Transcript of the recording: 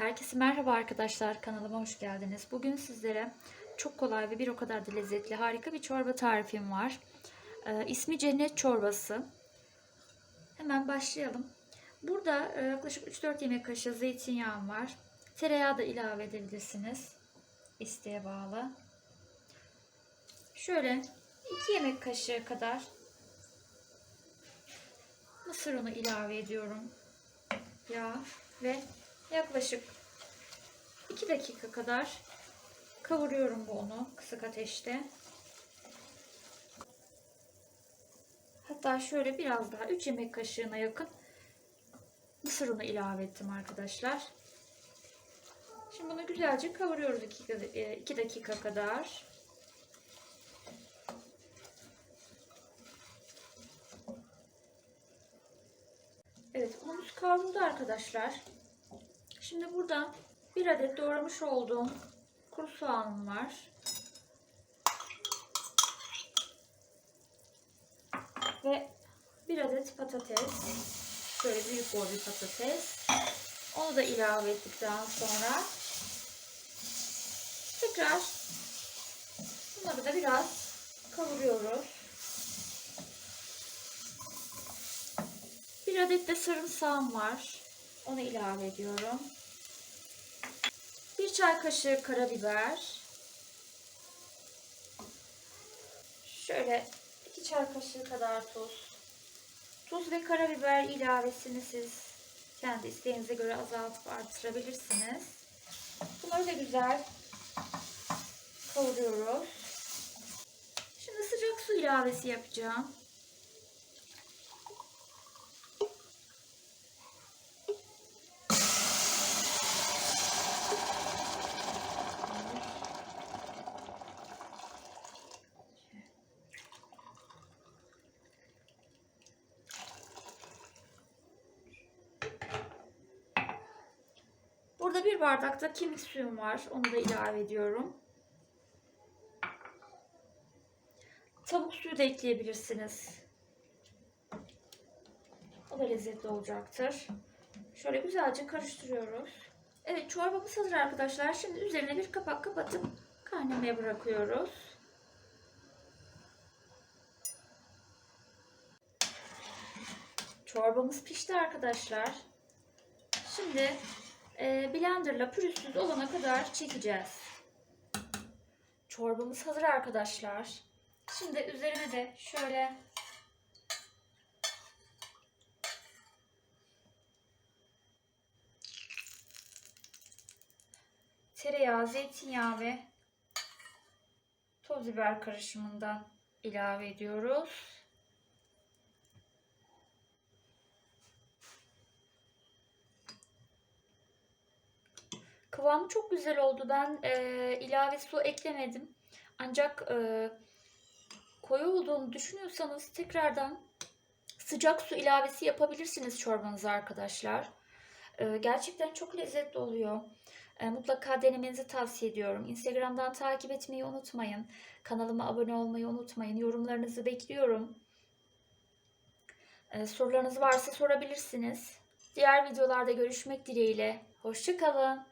Herkese merhaba arkadaşlar kanalıma hoş geldiniz. Bugün sizlere çok kolay ve bir o kadar da lezzetli harika bir çorba tarifim var. Ee, ismi cennet çorbası. Hemen başlayalım. Burada e, yaklaşık 3-4 yemek kaşığı zeytinyağım var. Tereyağı da ilave edebilirsiniz. İsteğe bağlı. Şöyle 2 yemek kaşığı kadar mısır unu ilave ediyorum. Yağ ve yaklaşık 2 dakika kadar kavuruyorum bu unu kısık ateşte. Hatta şöyle biraz daha 3 yemek kaşığına yakın mısır unu ilave ettim arkadaşlar. Şimdi bunu güzelce kavuruyoruz 2 dakika kadar. Evet unumuz kavruldu arkadaşlar. Şimdi burada bir adet doğramış olduğum kuru soğanım var. Ve bir adet patates. Şöyle büyük boy bir patates. Onu da ilave ettikten sonra tekrar bunları da biraz kavuruyoruz. Bir adet de sarımsağım var. Onu ilave ediyorum. Bir çay kaşığı karabiber. Şöyle iki çay kaşığı kadar tuz. Tuz ve karabiber ilavesini siz kendi isteğinize göre azaltıp artırabilirsiniz. Bunları da güzel kavuruyoruz. Şimdi sıcak su ilavesi yapacağım. Burada bir bardakta kemik suyum var. Onu da ilave ediyorum. Tavuk suyu da ekleyebilirsiniz. O da lezzetli olacaktır. Şöyle güzelce karıştırıyoruz. Evet çorbamız hazır arkadaşlar. Şimdi üzerine bir kapak kapatıp kaynamaya bırakıyoruz. Çorbamız pişti arkadaşlar. Şimdi e, blenderla pürüzsüz olana kadar çekeceğiz. Çorbamız hazır arkadaşlar. Şimdi üzerine de şöyle tereyağı, zeytinyağı ve toz biber karışımından ilave ediyoruz. Kıvamı çok güzel oldu. Ben e, ilave su eklemedim. Ancak e, koyu olduğunu düşünüyorsanız tekrardan sıcak su ilavesi yapabilirsiniz çorbanıza arkadaşlar. E, gerçekten çok lezzetli oluyor. E, mutlaka denemenizi tavsiye ediyorum. Instagram'dan takip etmeyi unutmayın. Kanalıma abone olmayı unutmayın. Yorumlarınızı bekliyorum. E, sorularınız varsa sorabilirsiniz. Diğer videolarda görüşmek dileğiyle. Hoşçakalın.